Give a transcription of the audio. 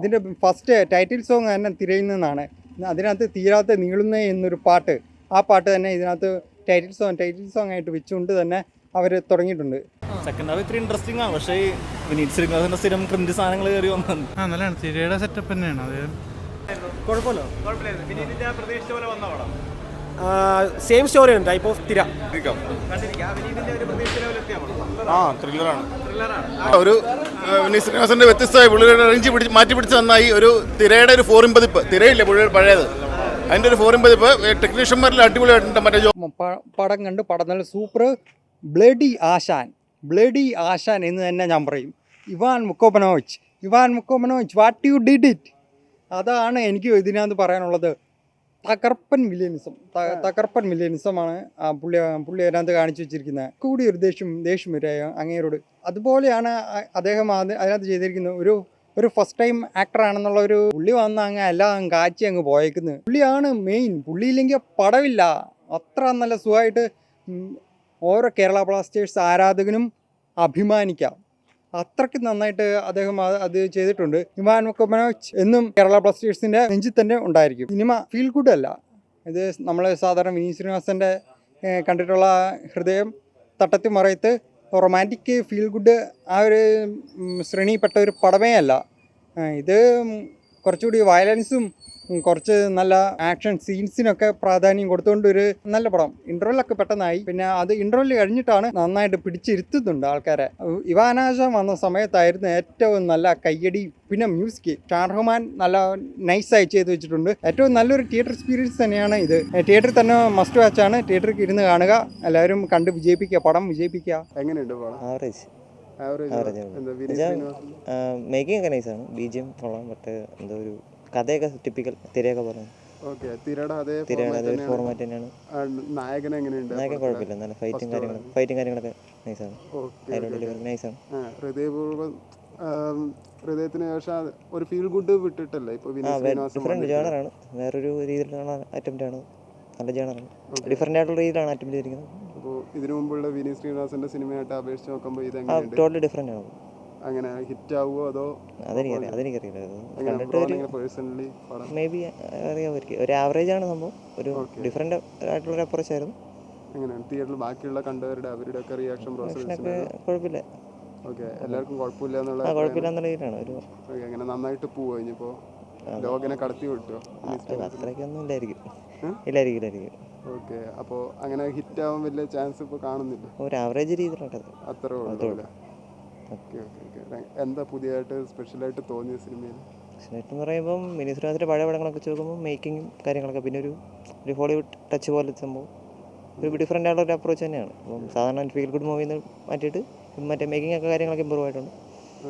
ഇതിന്റെ first title song തന്നെ തിരയുന്നതാണ്. അതിനകത്ത് തീരാത്ത നീളുന്ന എന്നൊരു പാട്ട്. ആ പാട്ട് തന്നെ ഇതിനകത്ത് ടൈറ്റിൽ സോങ് ടൈറ്റിൽ സോങ് ആയിട്ട് വെച്ചുകൊണ്ട് തന്നെ അവർ തുടങ്ങിയിട്ടുണ്ട്. സെക്കൻഡ് ഹാഫ് ഇത്ര ഇൻട്രസ്റ്റിംഗ് ആണ്. പക്ഷേ വിനീത് ശ്രീനിവാസന്റെ സ്ഥിരം ക്രിഞ്ച് സാധനങ്ങൾ കയറി വന്നു ആ നല്ലതാണ്. തിരയുടെ സെറ്റപ്പ് തന്നെയാണ്. അത് കുഴപ്പമില്ല. സെയിം സ്റ്റോറിയാണ് ടൈപ്പ് ഓഫ് തിര. ആ ത്രില്ലറാണ് ഒരു ശ്രീനിവാസന്റെ വ്യത്യസ്തമായ പുള്ളിയുടെ റേഞ്ച് പിടിച്ച് മാറ്റി പിടിച്ച് നന്നായി ഒരു തിരയുടെ ഒരു ഫോറിൻ പതിപ്പ് തിരയില്ല പുള്ളിയുടെ പഴയത്? അതിന്റെ ഒരു ഫോറിൻ പതിപ്പ് ടെക്നീഷ്യന്മാരിൽ അടിപൊളിയായിട്ടുണ്ട് മറ്റേ പടം കണ്ട് പടം നല്ല സൂപ്പർ ബ്ലഡി ആശാൻ. ബ്ലഡി ആശാൻ എന്ന് തന്നെ ഞാൻ പറയും. ഇവാൻ മുക്കോപനോവിച്ച്. ഇവാൻ മുക്കോപനോവിച്ച് വാട്ട് യു ഡിഡ് ഇറ്റ് അതാണ് എനിക്ക് ഇതിനകത്ത് പറയാനുള്ളത്. തകർപ്പൻ മില്യനിസം തകർപ്പൻ മില്യനിസമാണ് ആ പുള്ളി പുള്ളി അതിനകത്ത് കാണിച്ചു വെച്ചിരിക്കുന്നത്. കൂടി ഒരു ദേഷ്യം ദേഷ്യം വരിക അങ്ങേരോട്. അതുപോലെയാണ് അദ്ദേഹം അത് അതിനകത്ത് ചെയ്തിരിക്കുന്നത്. ഒരു ഒരു ഫസ്റ്റ് ടൈം ആക്ടർ ആണെന്നുള്ള ഒരു പുള്ളി വന്ന അങ്ങ് എല്ലാം കാച്ചി അങ്ങ് പോയേക്കുന്നത് പുള്ളിയാണ് മെയിൻ പുള്ളിയില്ലെങ്കിൽ പടമില്ല അത്ര നല്ല സുഖമായിട്ട് ഓരോ കേരള ബ്ലാസ്റ്റേഴ്സ് ആരാധകനും അഭിമാനിക്കാം. അത്രയ്ക്ക് നന്നായിട്ട് അദ്ദേഹം അത് ചെയ്തിട്ടുണ്ട്. ഇമാൻ മുക്കമനോച്ച് എന്നും കേരള ബ്ലാസ്റ്റേഴ്സിന്റെ നെഞ്ചിൽ തന്നെ ഉണ്ടായിരിക്കും. സിനിമ ഫീൽ ഗുഡ് അല്ല. ഇത് നമ്മൾ സാധാരണ വിനീത് ശ്രീനിവാസന്റെ കണ്ടിട്ടുള്ള Hridayam Thattathin Marayathu romantic feel good ആ ഒരു ശ്രേണിയിൽപ്പെട്ട ഒരു പടമേ അല്ല. ഇത് കുറച്ചുകൂടി വയലൻസും കുറച്ച് നല്ല ആക്ഷൻ സീൻസിനൊക്കെ പ്രാധാന്യം കൊടുത്തുകൊണ്ട് ഒരു നല്ല പടം. ഇന്റർവെല്ലൊക്കെ പെട്ടെന്നായി. പിന്നെ അത് ഇന്റർവെൽ കഴിഞ്ഞിട്ടാണ് നന്നായിട്ട് പിടിച്ചിരുത്തുന്നുണ്ട് ആൾക്കാരെ. ഇവാനാശം വന്ന സമയത്തായിരുന്നു ഏറ്റവും നല്ല കയ്യടി പിന്നെ മ്യൂസിക് ഷാർഹുമാൻ നല്ല നൈസായി ചെയ്ത് വെച്ചിട്ടുണ്ട്. ഏറ്റവും നല്ലൊരു തിയേറ്റർ എക്സ്പീരിയൻസ് തന്നെയാണ് ഇത്. തിയേറ്ററിൽ തന്നെ മസ്റ്റ് വാച്ച് ആണ്. തിയേറ്ററിൽ ഇരുന്ന് കാണുക. എല്ലാവരും കണ്ട് വിജയിപ്പിക്കുക. പടം വിജയിപ്പിക്കുക. എങ്ങനെയുണ്ട് ആവറേജ് മേക്കിംഗ് ഒക്കെ നൈസാണ് ബി ജി എം കൊള്ളാം. ബട്ട് എന്തോ ഒരു കഥയൊക്കെ ടിപ്പിക്കൽ തിരയൊക്കെ പറഞ്ഞു ഓക്കെ തിരയുടെ അതേ തിരയുടെ. ഫോർമാറ്റ് തന്നെയാണ്. നായകൻ എങ്ങനെയുണ്ട്? കുഴപ്പമില്ല നല്ല ഫൈറ്റും കാര്യങ്ങളും ഫൈറ്റും കാര്യങ്ങളൊക്കെ നൈസാണ് ഓക്കെ അതിനോട് ഡെലിവറി നൈസാണ് ആ ഹൃദയപൂർവം ഹൃദയത്തിന് ശേഷം ഒരു ഫീൽ ഗുഡ് വിട്ടിട്ടല്ലേ ശ്രീനിവാസൻ ഡിഫറെന്റ്. ജേണറാണ് വേറൊരു രീതിയിലുള്ള അറ്റംപ്റ്റ് ആണ്. നല്ല ജേണറാണ് ഡിഫറെന്റ് ആയിട്ടുള്ള രീതിയിലാണ് അറ്റംപ്റ്റ് ചെയ്തിരിക്കുന്നത്. ഇതിനു മുമ്പുള്ള വിനീത് ശ്രീനിവാസന്റെ സിനിമയായിട്ട് അപേക്ഷിച്ച് നോക്കുമ്പോൾ ഇത് ടോട്ടലി ഡിഫറെന്റ് ആണ്. അങ്ങനെ ഹിറ്റ് ആവുമോ അതോ അതെനിക്കറിയാം അതെനിക്കറിയില്ല. മേ ബി അറിയാമായിരിക്കും ഒരു ആവറേജ് ആണ് സംഭവം. ഒരു ഡിഫറെന്റ് ആയിട്ടുള്ള ഒരു അപ്രോച്ച് ആയിരുന്നു. എങ്ങനെയാണ്? തിയേറ്ററിൽ ബാക്കിയുള്ള കണ്ടവരുടെ അവരുടെ ഒക്കെ റിയാക്ഷൻ പ്രോസസ് കുഴപ്പമില്ല. ഓക്കെ എല്ലാവർക്കും കുഴപ്പമില്ല എന്നുള്ള കുഴപ്പമില്ല എന്നുള്ള രീതിയിലാണ് ഒരു ഓക്കെ അങ്ങനെ നന്നായിട്ട് പോവോ ഇനിയിപ്പോ? ലോകനെ കടത്തി വിട്ടോ? അത് അത്രയ്ക്കൊന്നും ഇല്ലായിരിക്കും? ഇല്ലായിരിക്കും ഇല്ലായിരിക്കും. ഓക്കെ അപ്പോൾ അങ്ങനെ ഹിറ്റ് ആവാൻ വലിയ ചാൻസ് ഇപ്പോൾ കാണുന്നില്ല? ഒരു ആവറേജ് രീതിയിലാണ് കഥ അത്രേ ഉള്ളൂ. ഓക്കെ ഓക്കെ എന്താ പുതിയതായിട്ട് സ്പെഷ്യലായിട്ട് തോന്നിയ സിനിമയിൽ സ്പെഷ്യലായിട്ട് എന്ന് പറയുമ്പം ശ്രീനാഥിന്റെ പഴയ പടങ്ങളൊക്കെ വെച്ച് നോക്കുമ്പോൾ മേക്കിങ്ങും കാര്യങ്ങളൊക്കെ പിന്നെ ഒരു ഒരു ഹോളിവുഡ് ടച്ച് പോലെ സംഭവം. ഒരു ഡിഫറെന്റ് ആയിട്ടുള്ള ഒരു അപ്രോച്ച് തന്നെയാണ്. അപ്പം സാധാരണ ഫീൽ ഗുഡ് മൂവിന്ന് മാറ്റിയിട്ട് മറ്റേ മേക്കിംഗ് ഒക്കെ കാര്യങ്ങളൊക്കെ ഇമ്പ്രൂവ് ആയിട്ടുണ്ട്.